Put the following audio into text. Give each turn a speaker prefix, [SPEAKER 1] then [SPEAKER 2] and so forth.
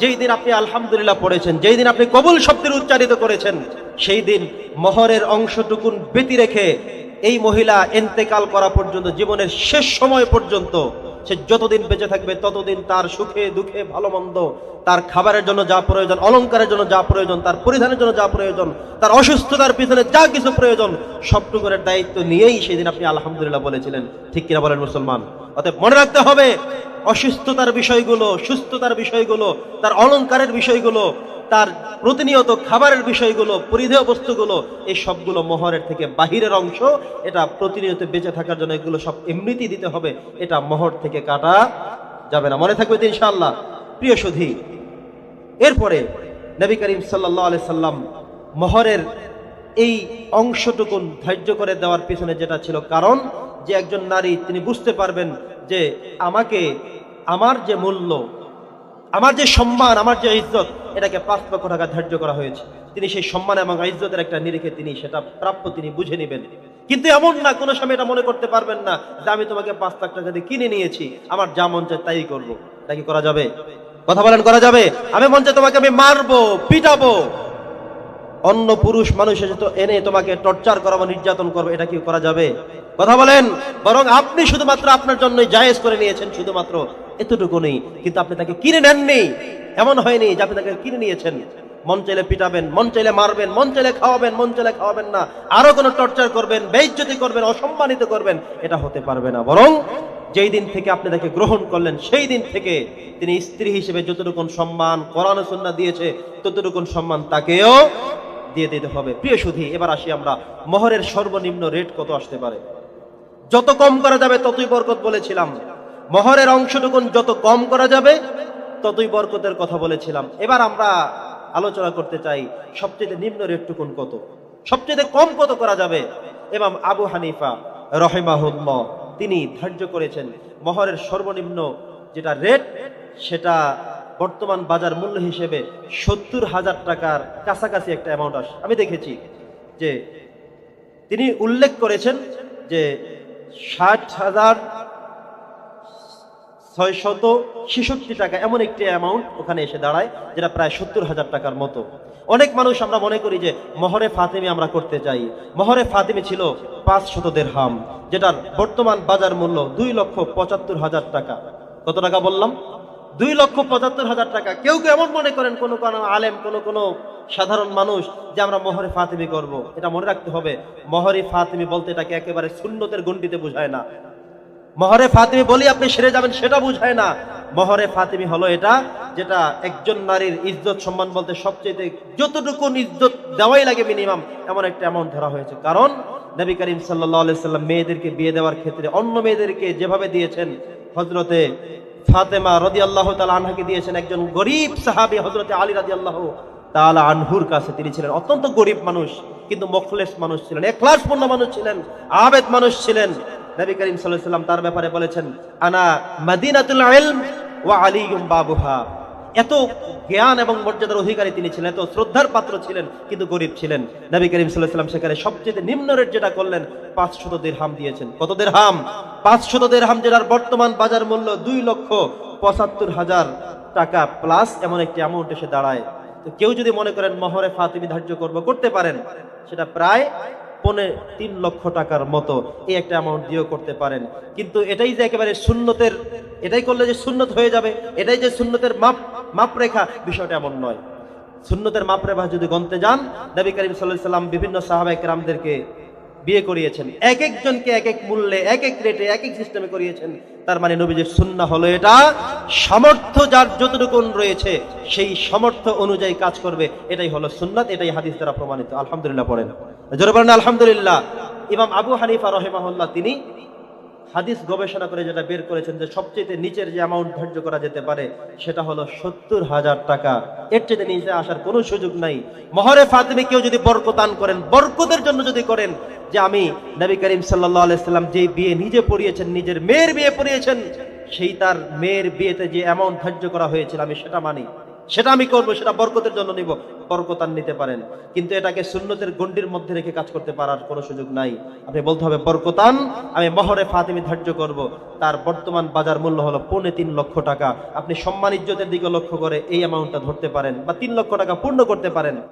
[SPEAKER 1] যেই দিন আপনি আলহামদুলিল্লাহ পড়েছেন, যেই দিন আপনি কবুল শব্দের উচ্চারিত করেছেন, সেই দিন মহরের অংশটুকুন ব্যতি রেখে এই মহিলা এন্তেকাল করা পর্যন্ত, জীবনের শেষ সময় পর্যন্ত, সে যতদিন বেঁচে থাকবে, ততদিন তার সুখে, দুঃখে ভালো মন্দ তার খাবারের জন্য যা প্রয়োজন অলংকারের জন্য যা প্রয়োজন, তার পরিধানের জন্য যা প্রয়োজন, তার অসুস্থতার পিছনে যা কিছু প্রয়োজন সবটুকুনের দায়িত্ব নিয়েই সেদিন আপনি আলহামদুলিল্লাহ বলেছিলেন। ঠিক কিনা বলেন মুসলমান? অতএব মনে রাখতে হবে অসুস্থতার বিষয়গুলো, সুস্থতার বিষয়গুলো, তার অলংকারের বিষয়গুলো, তার প্রতিনিয়ত খাবারের বিষয়গুলো, পরিধেয় বস্তুগুলো, এই সবগুলো মহরের থেকে বাহিরের অংশ, এটা প্রতিনিয়ত বেঁচে থাকার জন্য এগুলো সব এমনিতেই দিতে হবে, এটা মহর থেকে কাটা যাবে না। মনে থাকবে তো ইনশাআল্লাহ? প্রিয় সুধী, এরপরে নবী করিম সাল্লাহ আলি সাল্লাম মহরের এই অংশটুকুন ধার্য করে দেওয়ার পিছনে যেটা ছিল কারণ, যে একজন নারী তিনি বুঝতে পারবেন যে আমাকে আমার যে মূল্য, আমার যে সম্মান, আমার যে ইজ্জত, এটাকে পাঁচ লক্ষ টাকা ধার্য করা হয়েছে। তিনি সেই সম্মান এবং ইজ্জতের একটা নিরিখে তিনি সেটা প্রাপ্য তিনি বুঝে নেবেন। কিন্তু এমন না, কোনো সময় এটা মনে করতে পারবেন না যে আমি তোমাকে পাঁচ লাখ টাকা দিয়ে কিনে নিয়েছি, আমার যা মন চায় তাই করব। এটা কি করা যাবে? কথা বলেন, করা যাবে? আমি মন চায় তোমাকে আমি মারবো, পিটাবো। অন্য পুরুষ মানুষ এসে তো এনে তোমাকে টর্চার করাবো, নির্যাতন করব, এটা কি করা যাবে? কথা বলেন, বরং আপনি শুধুমাত্র আপনার জন্যই জায়েজ করে নিয়েছেন, শুধুমাত্র এতটুকু নেই, কিন্তু আপনি তাকে কিনে নেননি। এমন হয়নি যে আপনি তাকে কিনে নিয়েছেন। মন চাইলে পিটাবেন, মন চাইলে মারবেন, মন চাইলে খাওয়াবেন, মন চাইলে খাওয়াবেন না। আরও কোনো টর্চার করবেন, বেইজ্জতি করবেন, অসম্মানিত করবেন, এটা হতে পারবে না। বরং যেই দিন থেকে আপনি তাকে গ্রহণ করলেন, সেই দিন থেকে তিনি স্ত্রী হিসেবে যতটুকুন সম্মান কোরআন সুন্নাহ দিয়েছে, ততটুকুন সম্মান তাকেও দিয়ে দিতে হবে। প্রিয় সুধী, এবার আসি আমরা, মহরের সর্বনিম্ন রেট কত আসতে পারে? যত কম করা যাবে, ততই বরকত বলেছিলাম। মহরের অংশটুকুন যত কম করা যাবে, ততই বরকতের কথা বলেছিলাম। এবার আমরা আলোচনা করতে চাই, সবচেয়ে নিম্ন রেটটুকুন কত? সবচেয়ে কম কত করা যাবে? এবং আবু হানিফা রহেমাহুল্লাহ, তিনি ধার্য করেছেন, মহরের সর্বনিম্ন যেটা রেট, সেটা বর্তমান বাজার মূল্য হিসেবে সত্তর হাজার টাকার কাছাকাছি একটা অ্যামাউন্ট আস, আমি দেখেছি যে তিনি উল্লেখ করেছেন যে ষাট হাজার ছয়শত ছেষট্টি টাকা, এমন একটি অ্যামাউন্ট ওখানে এসে দাঁড়ায়, যেটা প্রায় সত্তর হাজার টাকার মতো। অনেক মানুষ আমরা মনে করি যে, মহরে ফাতেমি আমরা করতে চাই। মহরে ফাতেমি ছিল পাঁচ শত হাম যেটার বর্তমান বাজার মূল্য দুই লক্ষ পঁচাত্তর হাজার টাকা। কত টাকা বললাম? দুই লক্ষ পঁচাত্তর হাজার টাকা। কেউ কেউ এমন মনে করেন, কোনো কোনো আলেম, কোনো কোনো সাধারণ মানুষ, যে আমরা মহরে ফাতেমি করব। এটা মনে রাখতে হবে, মহরে ফাতেমি বলতে এটাকে একেবারে শূন্যতের গণ্ডিতে বোঝায় না। মহরে ফাতিমি বলি আপনি সেরে যাবেন, সেটা বুঝায় না। মহরে ফাতিমি হলো এটা, যেটা একজন নারীর ইজ্জত সম্মান বলতে সবচেয়ে যতটুকু ইজ্জত দেওয়াই লাগে মিনিমাম এমন একটা অ্যামাউন্ট ধরা হয়েছে। কারণ নবী করিম সাল্লাহ সাল্লাম মেয়েদেরকে বিয়ে দেওয়ার ক্ষেত্রে অন্য মেয়েদেরকে যেভাবে দিয়েছেন হজরতে ফাতেমা রদি আল্লাহ তালা আনহাকে দিয়েছেন একজন গরিব সাহাবি হজরতে আলী রাজি আল্লাহ তালা আনহুর কাছে। তিনি ছিলেন অত্যন্ত গরিব মানুষ, কিন্তু মখলেস মানুষ ছিলেন, এখলাসপূর্ণ মানুষ ছিলেন, আবেদ মানুষ ছিলেন। নবী করিম সাল্লাম তার ব্যাপারে বলেছেন, আনা মাদিনাতুল ইলম বাবুহা। এত জ্ঞান এবং মর্যাদার অধিকারী তিনি ছিলেন, এত শ্রদ্ধার পাত্র ছিলেন, কিন্তু গরিব ছিলেন। নবী করিম সাল্লাম সেখানে সবচেয়ে নিম্ন রেট যেটা করলেন, পাঁচশত দিরহাম দিয়েছেন। কত দিরহাম? পাঁচশত দিরহাম যেটার বর্তমান বাজার মূল্য দুই লক্ষ পঁচাত্তর হাজার টাকা প্লাস এমন একটি অ্যামাউন্ট এসে দাঁড়ায়। তো কেউ যদি মনে করেন, মহরে ফাতিমি ধার্য করব, করতে পারেন। সেটা প্রায় পনে তিন লক্ষ টাকার মতো এই একটা অ্যামাউন্ট দিয়েও করতে পারেন। কিন্তু এটাই যে একেবারে শূন্যতের এটাই করলে যে শূন্যত হয়ে যাবে, এটাই যে শূন্যতের মাপ, মাপরেখা, বিষয়টা এমন নয়। শূন্যতের মাপরেখা যদি গন্তে যান, নবী করিম সাল্লাহ সাল্লাম বিভিন্ন সাহাবাই রামদেরকে বিয়ে করিয়েছেন। এক একজনকে এক এক মূল্যে এক এক রেটে এক এক সিস্টেমে করিয়েছেন। তার মানে নবীজির সুন্না হলো এটা সামর্থ্য যার যতটুকু রয়েছে, সেই সামর্থ্য অনুযায়ী কাজ করবে। এটাই হলো সুন্নাত, এটাই হাদিস দ্বারা প্রমাণিত। আলহামদুলিল্লাহ পড়েন। জোরে বলেন, আলহামদুলিল্লাহ। ইমাম আবু হানিফা রহেমাহুল্লাহ তিনি হাদিস গবেষণা করে যেটা বের করেছেন যে সবচেয়ে নিচের যে অ্যামাউন্ট ধার্য করা যেতে পারে, সেটা হলো সত্তর হাজার টাকা। এর চেয়ে নিচে আসার কোনো সুযোগ নাই। মহরে ফাতিমি কেউ যদি বরকতান করেন, বরকতের জন্য যদি করেন, যে আমি নবী করিম সাল্লাহ আলাইসাল্লাম যে বিয়ে নিজে পড়িয়েছেন, নিজের মেয়ের বিয়ে পড়িয়েছেন সেই তার মেয়ের বিয়েতে যে অ্যামাউন্ট ধার্য করা হয়েছিল, আমি সেটা মানি। সেটা আমি করব, সেটা বরকতের জন্য নিব। বরকতান নিতে পারেন। কিন্তু এটাকে সুন্নতের গণ্ডির মধ্যে রেখে কাজ করতে পারার কোনো সুযোগ নাই। আপনি বলতে হবে, বরকতান, আমি মহরে ফাতেমি ধার্য করব। তার বর্তমান বাজার মূল্য হলো পৌনে তিন লক্ষ টাকা। আপনি সম্মান ইজ্জতের দিকে লক্ষ্য করে এই অ্যামাউন্টটা ধরতে পারেন বা তিন লক্ষ টাকা পূর্ণ করতে পারেন।